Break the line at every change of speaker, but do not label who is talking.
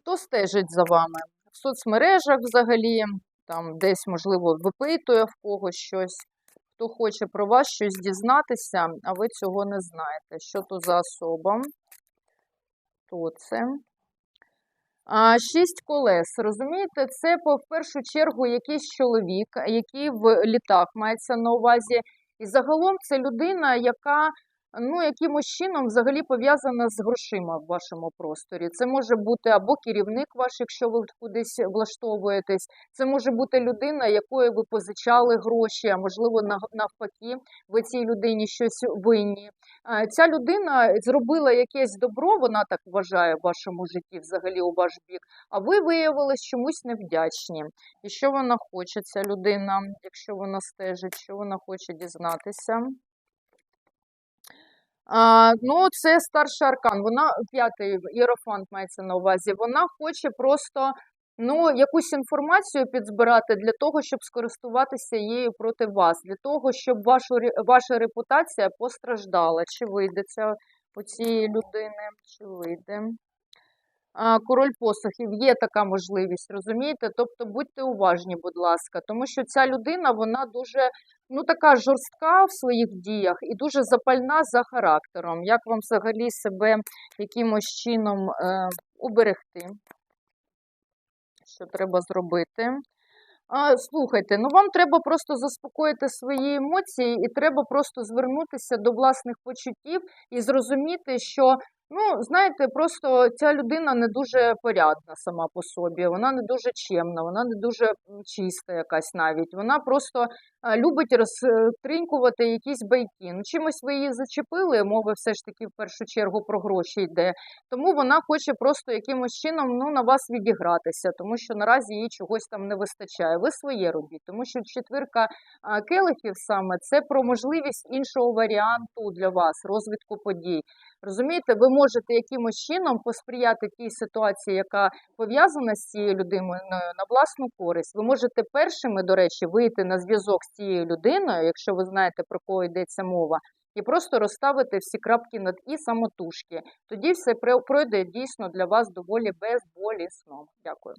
Хто стежить за вами? В соцмережах взагалі, там десь, можливо, випитує в когось щось. Хто хоче про вас щось дізнатися, а ви цього не знаєте. Що то за особа? Хто це? А, Шість колес. Розумієте, це по- в першу чергу якийсь чоловік, який в літах мається на увазі. І загалом це людина, яка ну, якимось чином взагалі пов'язана з грошима в вашому просторі. Це може бути або керівник ваш, якщо ви кудись влаштовуєтесь. Це може бути людина, якої ви позичали гроші, а можливо, нав- навпаки, ви цій людині щось винні. Ця людина зробила якесь добро, вона так вважає в вашому житті, взагалі у ваш бік, а ви виявились чомусь невдячні. І що вона хоче, ця людина, якщо вона стежить, що вона хоче дізнатися? А, ну, це старший аркан. Вона п'ятий іерофант мається на увазі. Вона хоче просто ну, якусь інформацію підзбирати для того, щоб скористуватися її проти вас, для того, щоб вашу, ваша репутація постраждала. Чи вийде це у цієї людини? Чи вийде? Король посохів є така можливість, розумієте? Тобто будьте уважні, будь ласка, тому що ця людина вона дуже ну така жорстка в своїх діях і дуже запальна за характером. Як вам взагалі себе якимось чином е, уберегти? Що треба зробити? Слухайте, ну вам треба просто заспокоїти свої емоції, і треба просто звернутися до власних почуттів і зрозуміти, що ну, знаєте, просто ця людина не дуже порядна сама по собі, вона не дуже чемна, вона не дуже чиста якась навіть. Вона просто любить розтринькувати якісь байки. Ну, чимось ви її зачепили, мови все ж таки в першу чергу про гроші йде. Тому вона хоче просто якимось чином ну, на вас відігратися, тому що наразі їй чогось там не вистачає. Ви своє робіть, тому що четвірка келихів саме це про можливість іншого варіанту для вас, розвитку подій. Розумієте, ви можете якимось чином посприяти тій ситуації, яка пов'язана з цією людиною на власну користь. Ви можете першими, до речі, вийти на зв'язок з цією людиною, якщо ви знаєте, про кого йдеться мова, і просто розставити всі крапки над і самотужки. Тоді все пройде дійсно для вас доволі безболісно. Дякую.